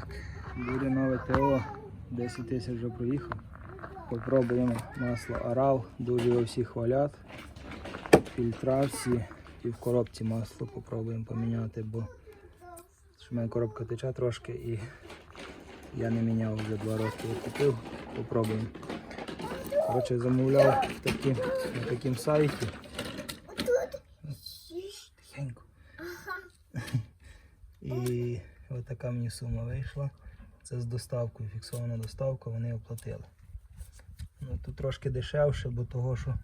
Так, буде нове ТО, 10 тисяч вже проїхав. Попробуємо масло Арал, дуже його всі хвалять. Фільтра всі і в коробці масло попробуємо поміняти, бо в мене коробка тече трошки і я не міняв вже два роки. Купив, попробуємо. Коротше, замовляв в такі, на такому сайті. Тихенько. І ось така мені сума вийшла. Це з доставкою, фіксована доставка, вони оплатили. Ну, тут трошки дешевше, бо того, що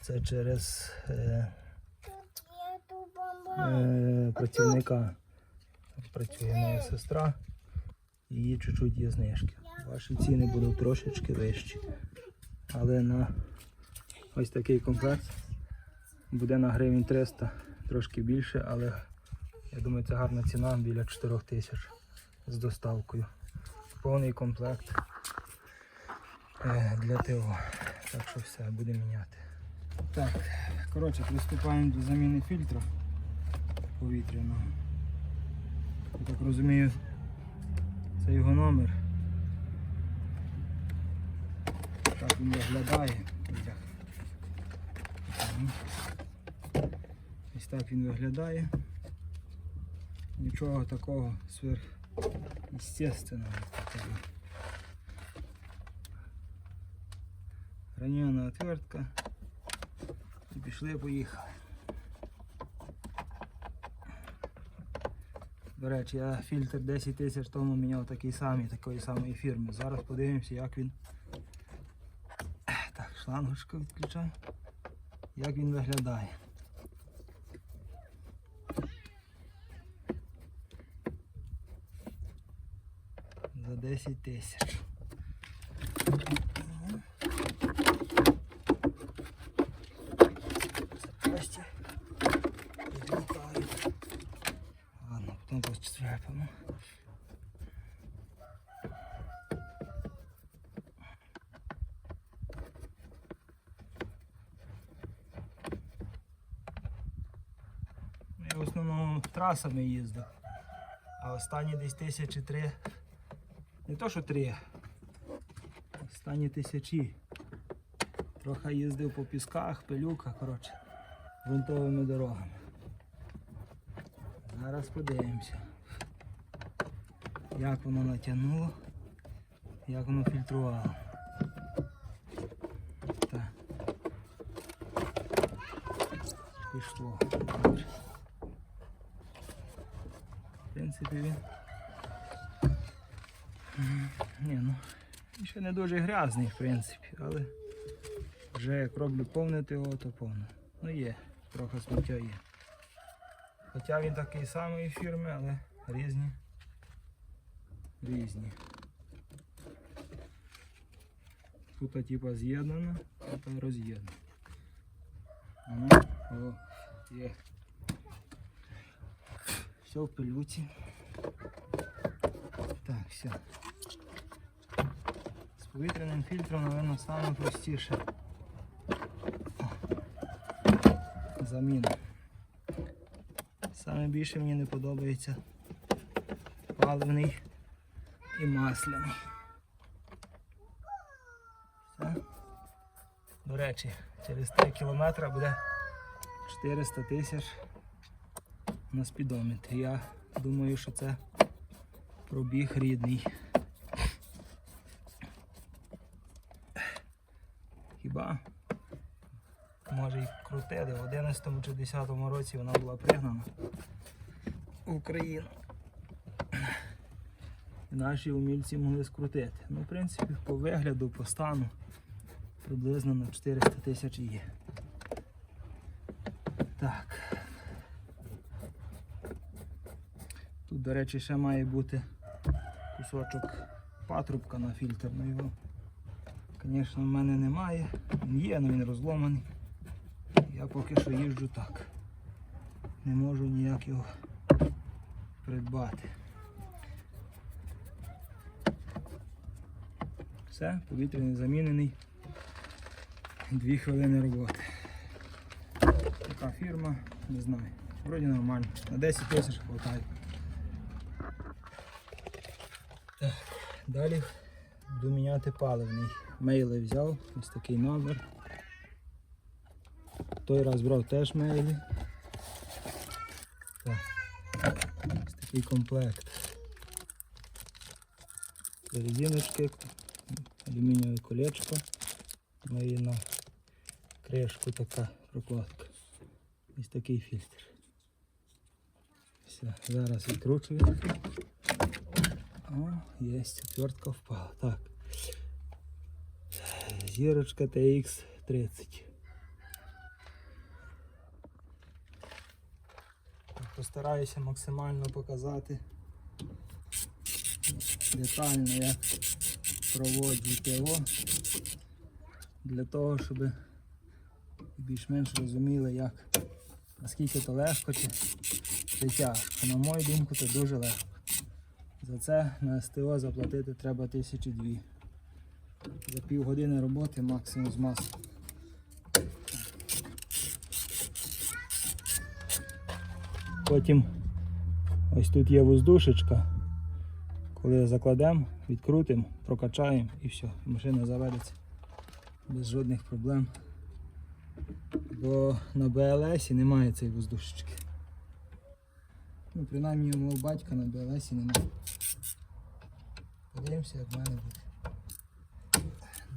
це через е, е, працівника. Працює моя сестра, її чуть-чуть є знижки. Ваші ціни будуть трошечки вищі. Але на ось такий комплект буде на гривень 300, трошки більше, але я думаю, це гарна ціна біля 4 тисяч з доставкою. Повний комплект е, для ТО. Так що все, будемо міняти. Так, коротше, приступаємо до заміни фільтра повітряного. Я так розумію, це його номер. Так він виглядає. Ось так він виглядає. Нічого такого сверхъестественного. Ранена отвертка. І пішли, поїхали. До речі, я фільтр 10 тисяч тому міняв такий самий, такої самої фірми. Зараз подивимося, як він. Так, шлангочку відключаю. Як він виглядає. За 10 тисяч. Ладно, потім розчепимо. Я в основному трасами їздив. А останні десь тисячі три. Не то що три. Останні тисячі. Трохи їздив по пісках, пилюках, коротше, грунтовими дорогами. Зараз подивимося, як воно натягнуло, як воно фільтрувало. Так. Пішло. В принципі він. Ні, ну, ще не дуже грязний, в принципі, але вже як роблю повнити його, то повно. Ну є, трохи сміття є. Хоча він такий самої фірми, але різні. Різні. Тут типа з'єднано, тут роз'єднано. Ну, о, є. Все в пилюці. Так, все. Повітряним фільтром, мабуть, саме простіше. Заміна. Саме більше мені не подобається паливний і масляний. Все. До речі, через 3 кілометри буде 400 тисяч на спідометрі. Я думаю, що це пробіг рідний. Хіба? Може і крутили. В 11 чи 10 році вона була пригнана в Україну. Наші умільці могли скрутити. Ну, в принципі, по вигляду, по стану приблизно на 400 тисяч є. Так. Тут, до речі, ще має бути кусочок патрубка на фільтр, ну його, звісно, в мене немає. Він є, але він розломаний. Я поки що їжджу так. Не можу ніяк його придбати. Все, повітряний замінений. Дві хвилини роботи. Така фірма, не знаю. Вроді нормально. На 10 тисяч хватає. Так, далі буду міняти паливний. Мейли взяв, ось такий номер. Той раз брав теж мейлі. Ось такий комплект. Резиночки, алюмінієве колечко. Ну і на кришку така прокладка. Ось такий фільтр. Все, зараз відкручую. О, є, отвертка впала. Так. Зірочка TX30. Постараюся максимально показати детально, як проводжу ТО для того, щоб більш-менш розуміли, як наскільки то легко чи, чи тяжко. На мою думку, це дуже легко. За це на СТО заплатити треба тисячі дві. За півгодини роботи максимум з маслом. Потім ось тут є воздушечка. Коли закладемо, відкрутимо, прокачаємо і все, машина заведеться без жодних проблем. Бо на БЛСі немає цієї воздушечки. Ну, принаймні у мого батька на БЛСі немає. Подивимося, як в мене буде.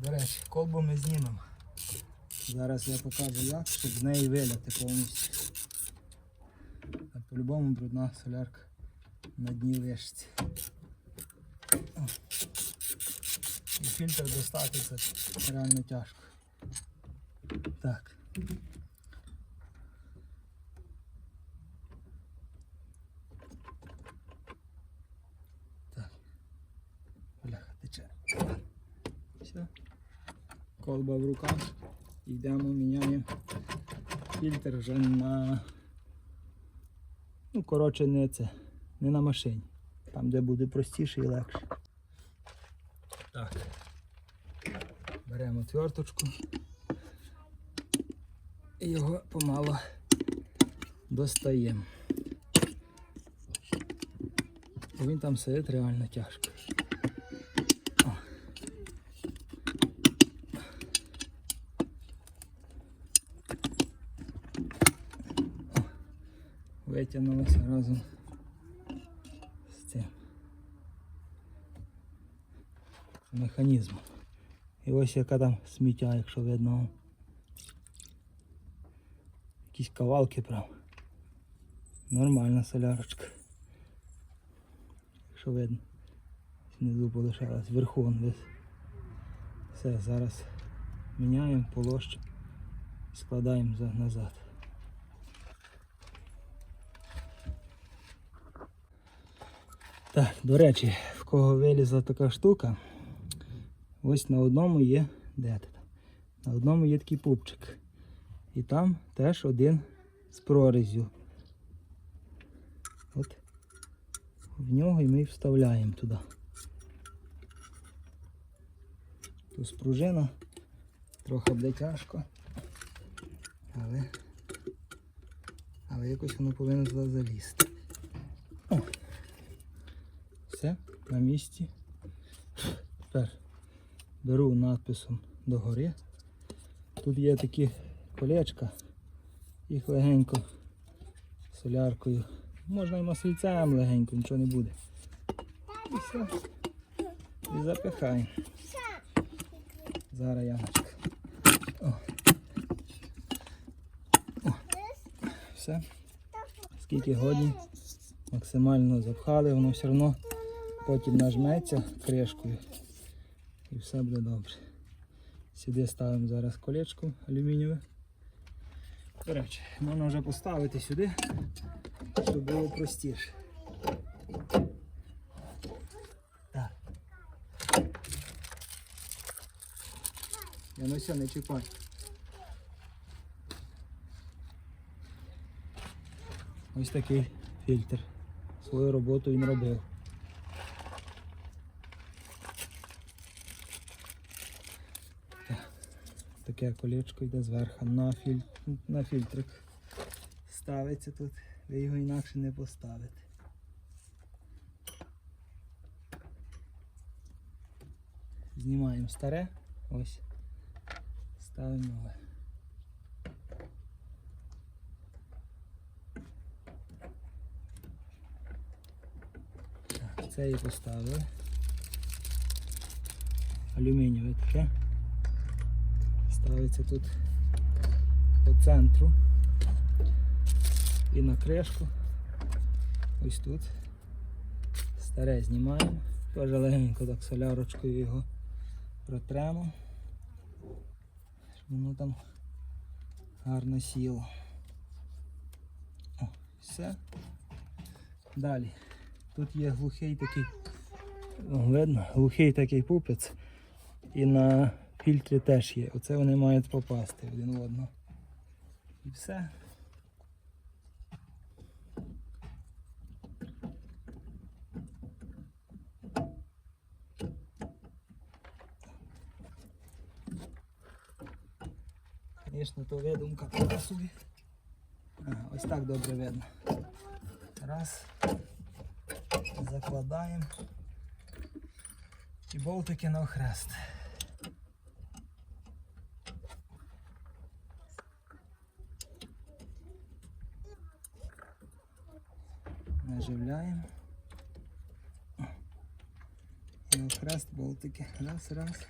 До речі, колбу ми знімемо. Зараз я покажу як, щоб з неї виляти повністю. По-любому брудна солярка на дні лишиться. І фільтр достати це реально тяжко. Так. Так. Бляха, тече. Все. Колба в руках. Йдемо, міняємо фільтр вже на. Ну, коротше, не це. Не на машині. Там, де буде простіше і легше. Так. Беремо тверточку. І його помало достаємо. Він там сидить реально тяжко. О. О. Витягнулося разом з цим механізмом. І ось яка там сміття, якщо видно. Якісь кавалки прям. Нормальна солярочка. Якщо видно. Знизу полишалась, вверху вон десь. Все, зараз міняємо, полощимо, складаємо назад. Так, до речі, в кого вилізла така штука, ось на одному є, де там? На одному є такий пупчик. І там теж один з прорізю. От в нього і ми вставляємо туди. Тут спружина, трохи буде тяжко, але, але якось воно повинно залізти. Все, на місці. Тепер беру надписом догори. Тут є такі колечка, їх легенько соляркою. Можна і маслицем легенько, нічого не буде. І все. І запихаємо. Зараз Яночка. О. О. Все. Скільки годні. Максимально запхали, воно все одно потім нажметься кришкою і все буде добре. Сюди ставимо зараз колечко алюмінієве. До речі, можна вже поставити сюди, щоб було простіше. Я ну все, не чіпай. Ось такий фільтр. Свою роботу він робив. Таке колечко йде зверху на, філь... на фільтрик. Ставиться тут, ви його інакше не поставите. Знімаємо старе. Ось. Ставимо нове. Так, це і поставили. Алюмінієве таке. Ставиться тут по центру і на кришку. Ось тут. Старе знімаємо. Теж легенько так солярочкою його протремо. Щоб воно там гарно сіло. О, все. Далі. Тут є глухий такий, видно, глухий такий пупець. І на фільтрі теж є. Оце вони мають попасти один в одного. І все. Звісно, то видумка така собі. Ось так добре видно. Раз. Закладаємо. І болтики на охрест. Наживляємо. І на охрест болтики. Раз, раз.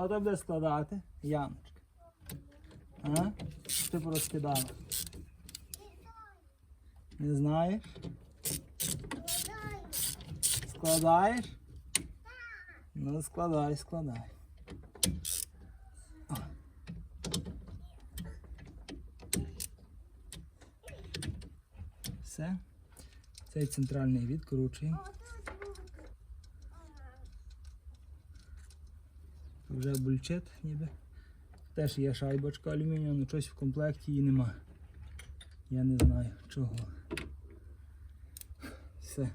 Тебе буде складати? Яночка. А? Ти порозкидала? Не знаєш? Складаєш? Ну складай, складай. Все. Цей центральний відкручуємо. Вже бульчет ніби. Теж є шайбочка алюмінієва, але щось в комплекті її нема. Я не знаю чого. Все.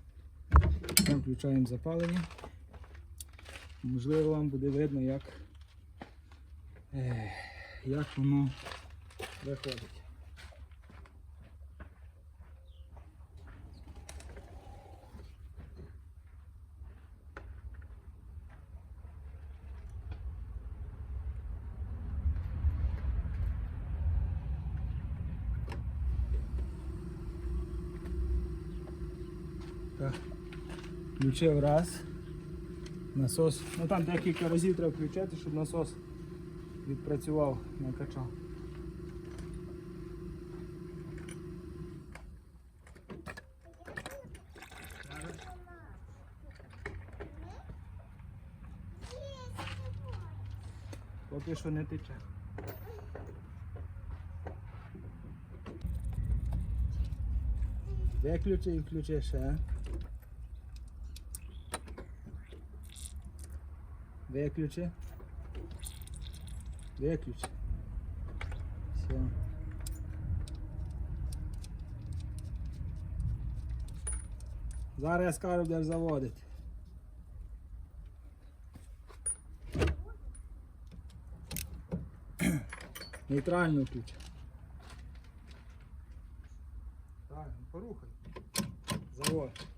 Ми включаємо запалення. Можливо вам буде видно, як, як воно виходить. Так. Включив раз. Насос. Ну там декілька разів треба включати, щоб насос відпрацював, накачав. Поки що не тече. Виключи і включи ще. Виключи. Виключи. Все. Зараз я скажу, будеш заводити. Нейтрально включи. Так, ну порухай. Завод.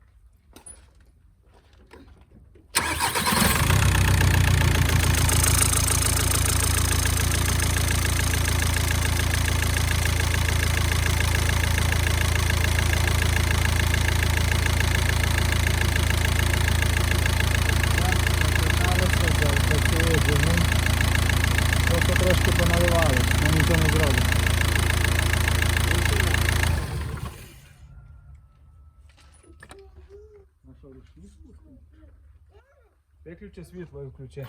Виключи світло включи.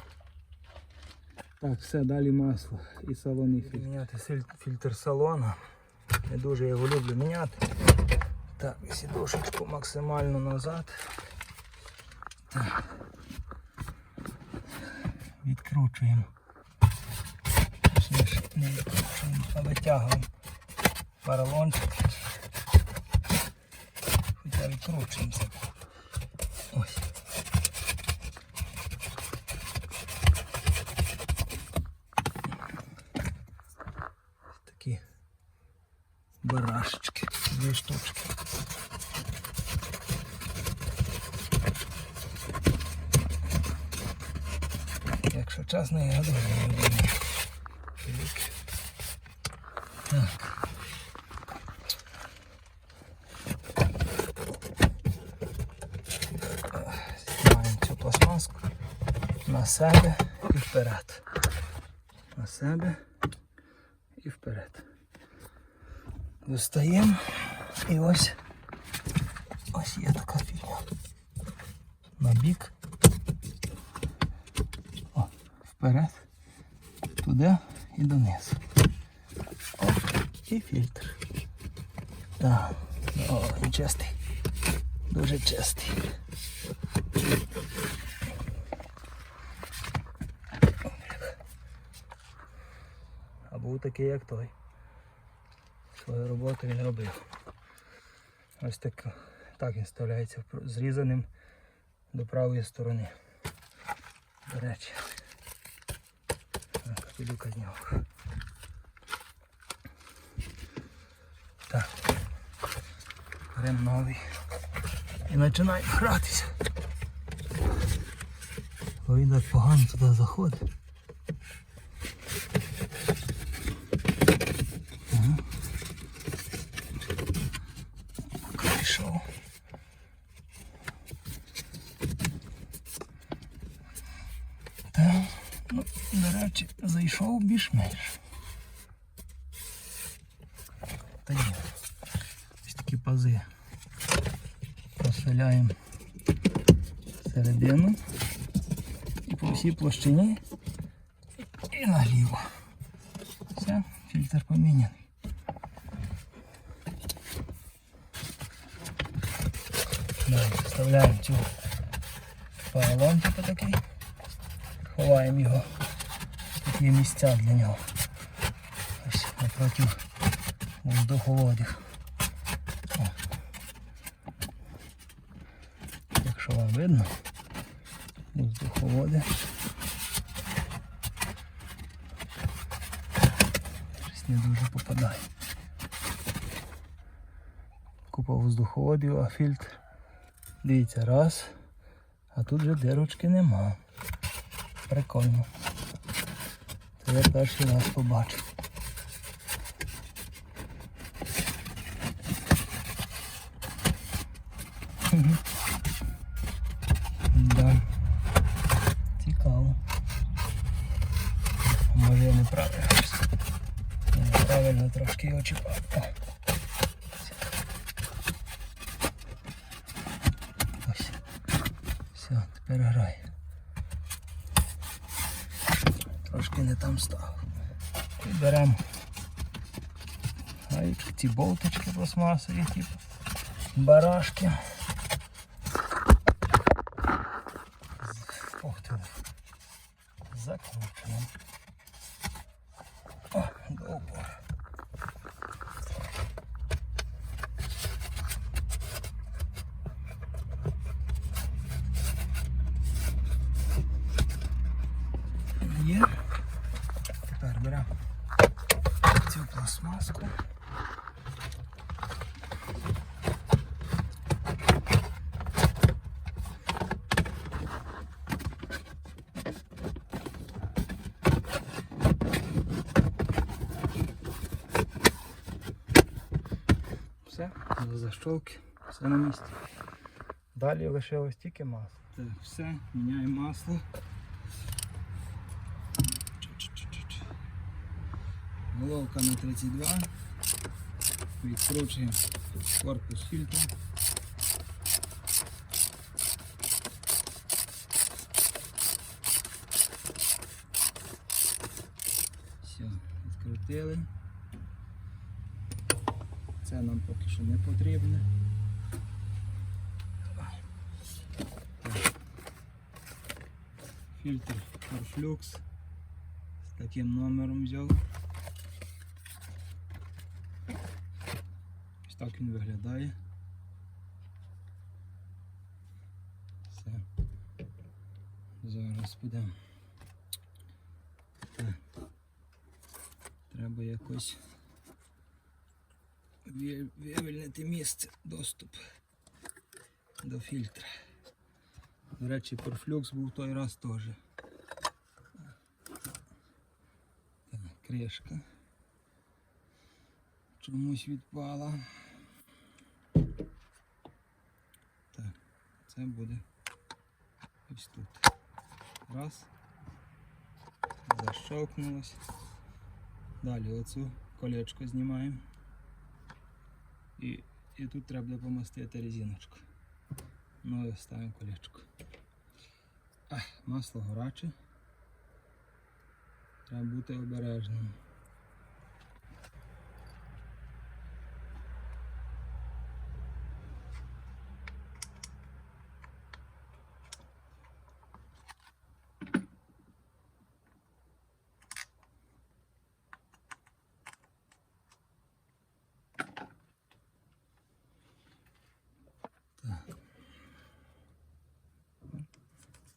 Так, все, далі масло і салонний фільтр. Міняти фільтр салона. Не дуже його люблю міняти. Так, сідушечку максимально назад. Так. Відкручуємо. Точніше, не відкручуємо, а витягуємо поролончик. Хоча відкручуємося. Ось. Такі барашечки, дві штучки. Я дуже не Так. Знімаємо цю пластмаску на себе і вперед. На себе і вперед. Достаємо і ось ось є така фігня. На бік. О, вперед, туди і донизу. Оп, і фільтр. Так, о, він чистий. Дуже чистий. А був такий, як той. Свою роботу він робив. Ось так, так він вставляється зрізаним до правої сторони. До речі. Капелюка зняв. Так. Беремо новий. І починаємо гратися. Бо він так погано туди заходить. Пішов. Так, ну, до речі, зайшов більш-менш. Та ні. Ось такі пази. Проселяємо середину і по всій площині і наліво. Все, фільтр поміняний. Далі вставляємо цю поролон типу такий. Ховаємо його. Є місця для нього. Ось напроти воздуховодів. Якщо вам видно, воздуховоди. Щось не дуже попадає. Купа воздуховодів, а фільтр. Дивіться, раз. А тут же дирочки нема. Прикольно. Це я перший раз побачив. Мгм. Да. Цікаво. Може я неправильно щось. Неправильно трошки його чіпав. О. Ось. Все, тепер грай. Трошки не там став. І беремо гаючки, ці болточки пластмасові, типу, барашки. З- Ох ти. Закручуємо. О, до упора. Є. Тепер беремо цю пластмаску. Все, до защолки, все на місці. Далі лишилось тільки масло. Так, все, міняємо масло. Головка на 32. Відкручуємо корпус фільтру. помастили. Це поки не потрібно. Так. Фільтр Farflux з таким номером взяв. Ось так він виглядає. Все. Зараз підемо. Так. Треба якось вивільнити місце, доступ до фільтра. До речі, перфлюкс був той раз теж. Так, кришка. Чомусь відпала. Так, це буде ось тут. Раз. Защелкнулось. Далі оцю колечко знімаємо. І, і тут треба буде помастити резиночку. Ну і ставимо колечко. Масло гораче. Треба бути обережним.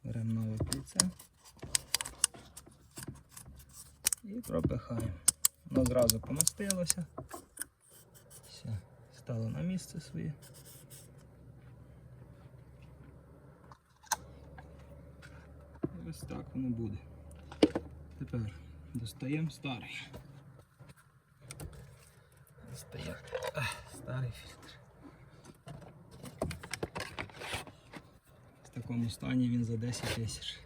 Беремо нове кільце і пропихаємо. Воно зразу помастилося. Все, стало на місце своє. Ось так воно буде. Тепер достаємо старий. Достаємо старий фільтр. В такому стані він за 10 тисяч.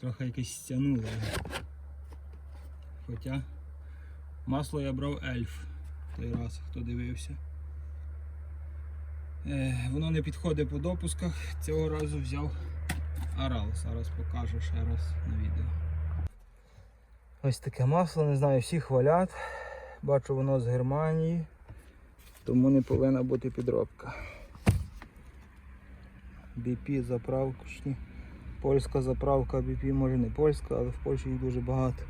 Трохи якесь стягнуло. Хоча масло я брав ельф той раз, хто дивився. Е, воно не підходить по допусках, цього разу взяв Арал. Зараз покажу ще раз на відео. Ось таке масло, не знаю, всі хвалять. Бачу воно з Германії, тому не повинна бути підробка. BP заправочні. Польська заправка BP, може не польська, але в Польщі їх дуже багато.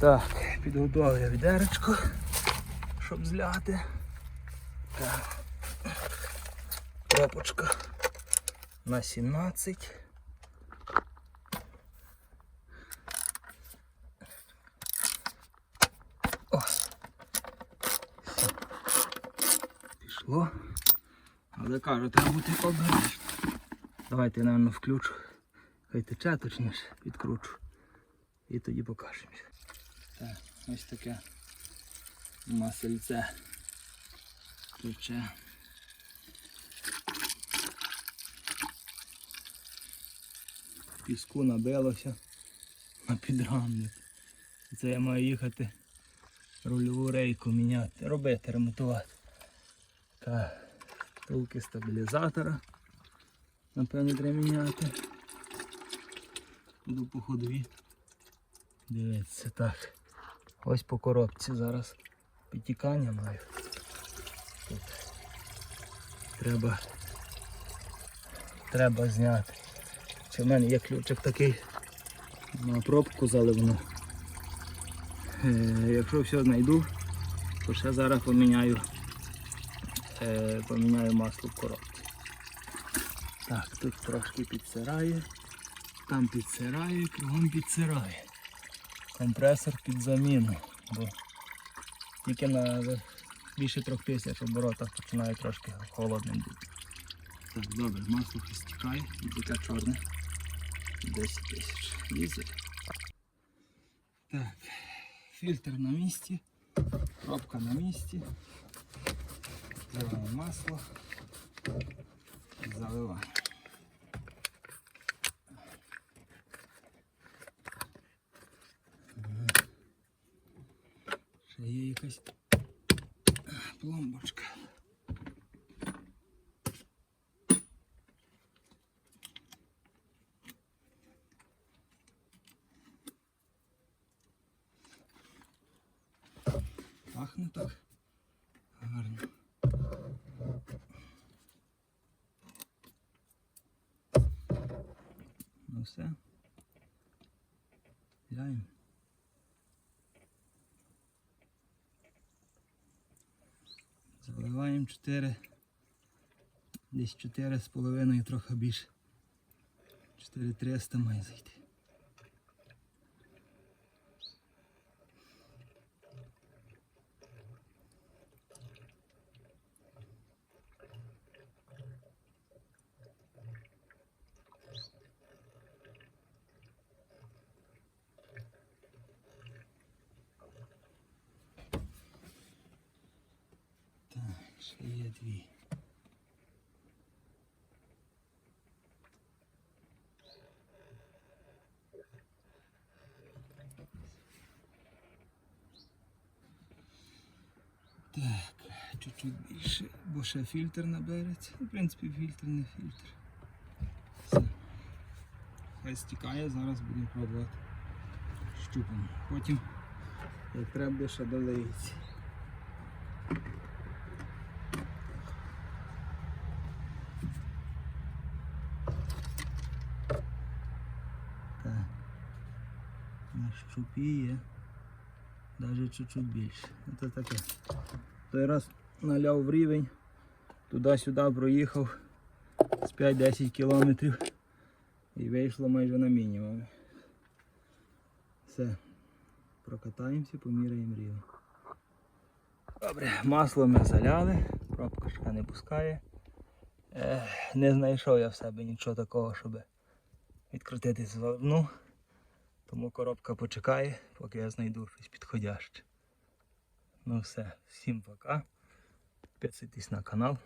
Так, підготував я відеречко, щоб зляти. Так. Кропочка на 17. О. Пішло. Але кажу, треба бути обережним. Давайте, напевно, включу. Хай тече точніше, відкручу. І тоді покажемося. Так, ось таке масельце тече. Піску набилося на підрамник. Це я маю їхати рульову рейку міняти, робити, ремонтувати. Так, втулки стабілізатора. Напевно, треба міняти. Буду по ходові. Дивіться, так. Ось по коробці зараз підтікання маю. Тут. Треба, треба зняти. Чи в мене є ключик такий на пробку заливну. Е, якщо все знайду, то ще зараз поміняю, е, поміняю масло в коробці. Так, тут трошки підсирає, там підсирає, кругом підсирає. Компресор під заміну, бо тільки на більше трьох тисяч оборотах починає трошки холодним бути. Так, добре, масло стікає, і таке чорне. 10 тисяч. Дізель. Так, фільтр на місці, пробка на місці. Заливаємо масло. Заливаємо. Якась пломбочка. пахне так гарно. Ну все. Граємо. Заливаємо 4. Десь 4 з половиною, трохи більше. 4300 має зайти. Так, ще є дві. Так, чуть-чуть більше, бо ще фільтр набереться. Ну, В принципі, фільтр не фільтр. Все. Хай стікає, зараз будемо пробувати щупом. Потім, як треба, ще долиється. Так. Навіть чуть-чуть більше. Це таке. Той раз наляв в рівень, туди-сюди проїхав з 5-10 кілометрів і вийшло майже на мінімум. Все. Прокатаємося, поміряємо рівень. Добре, масло ми заляли, пробка ще не пускає. Е, не знайшов я в себе нічого такого, щоб відкрутити зверну. Тому коробка почекає, поки я знайду щось підходяще. Ну все, всім пока. Підписуйтесь на канал.